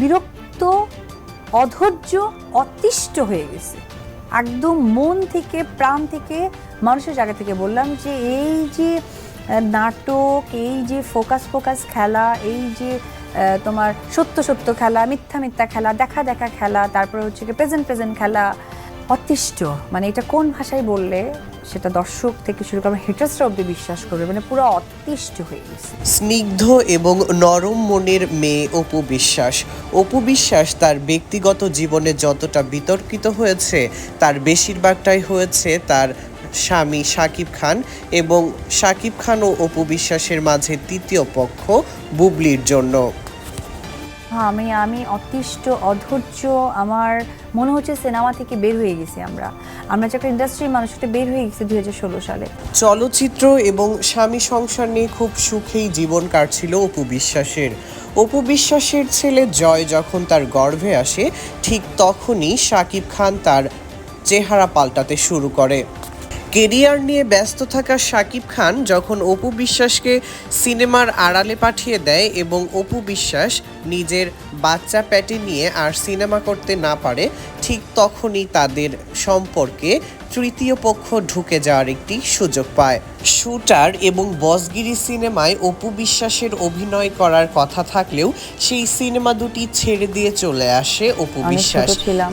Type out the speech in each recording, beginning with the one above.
বিরক্ত, অধৈর্য, অতিষ্ঠ হয়ে গেছে। একদম মন থেকে, প্রাণ থেকে, মানুষের জায়গা থেকে বললাম যে এই যে নাটক, এই যে ফোকাস ফোকাস খেলা, এই যে তোমার সত্য সত্য খেলা, মিথ্যা মিথ্যা খেলা, দেখা দেখা খেলা, তারপরে হচ্ছে কি প্রেজেন্ট প্রেজেন্ট খেলা অতিষ্ঠ। মানে এটা কোন ভাষায় বললে সেটা দর্শক থেকে শুরু করে হেটার্সরা অব্দি বিশ্বাস করবে। মানে পুরো অতিষ্ঠ হয়ে গেছে। স্নিগ্ধ এবং নরম মনের মেয়ে অপু বিশ্বাস। অপু বিশ্বাস তার ব্যক্তিগত জীবনে যতটা বিতর্কিত হয়েছে, তার বেশিরভাগটাই হয়েছে তার স্বামী সাকিব খান এবং সাকিব খান ও অপু বিশ্বাসের মাঝে তৃতীয় পক্ষ বুবলির জন্য। হ্যাঁ আমি আমি অতিষ্ঠ, অধৈর্য, আমার মনে হচ্ছে সিনেমা থেকে বের হয়ে গেছি আমরা। আমরা যে একটা ইন্ডাস্ট্রির মানুষটা বের হয়ে গেছি দুই হাজার ষোলো সালে। চলচ্চিত্র এবং স্বামী সংসার নিয়ে খুব সুখেই জীবন কাটছিল অপু বিশ্বাসের। অপু বিশ্বাসের ছেলে জয় যখন তার গর্ভে আসে, ঠিক তখনই শাকিব খান তার চেহারা পাল্টাতে শুরু করে। কেরিয়ার নিয়ে ব্যস্ত থাকা শাকিব খান যখন অপু বিশ্বাসকে সিনেমার আড়ালে পাঠিয়ে দেয় এবং অপু বিশ্বাস নিজের বাচ্চা প্যাটে নিয়ে আর সিনেমা করতে না পারে, ঠিক তখনই তাদের সম্পর্কে তৃতীয় পক্ষ ঢুকে যাওয়ার একটি সুযোগ পায়। শুটার এবং বসগিরি সিনেমায় অপু বিশ্বাসের অভিনয় করার কথা থাকলেও সেই সিনেমা দুটি ছেড়ে দিয়ে চলে আসে অপু বিশ্বাস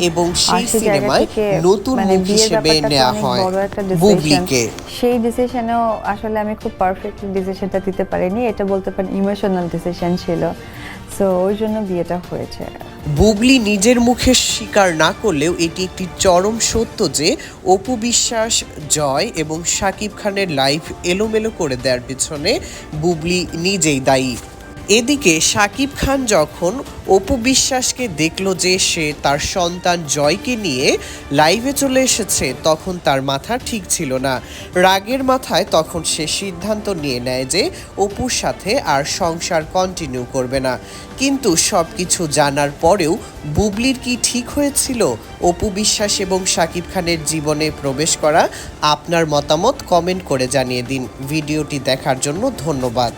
এবং সেই সিনেমায় নতুন মানে মুখ হিসেবে নেওয়া হয় বুবলিকে। সেই ডিসিশনেও আসলে আমি খুব পারফেক্ট ডিসিশনটা দিতে পারিনি। এটা বলতে পারেন ইমোশনাল ডিসিশন ছিল। সো ওই জন্য বিয়েটা হয়েছে। বুবলি নিজের মুখে স্বীকার না করলেও এটি একটি চরম সত্য যে অপু বিশ্বাস, জয় এবং শাকিব খানের লাইফ এলোমেলো করে দেওয়ার পিছনে বুবলি নিজেই দায়ী। এদিকে শাকিব খান যখন অপু বিশ্বাসকে দেখল যে সে তার সন্তান জয়কে নিয়ে লাইভে চলে এসেছে, তখন তার মাথা ঠিক ছিল না। রাগের মাথায় তখন সে সিদ্ধান্ত নিয়ে নেয় যে অপুর সাথে আর সংসার কন্টিনিউ করবে না। কিন্তু সব কিছু জানার পরেও বুবলির কি ঠিক হয়েছিল? অপু বিশ্বাস এবং শাকিব খানের জীবনে প্রবেশ করা, আপনার মতামত কমেন্ট করে জানিয়ে দিন। ভিডিওটি দেখার জন্য ধন্যবাদ।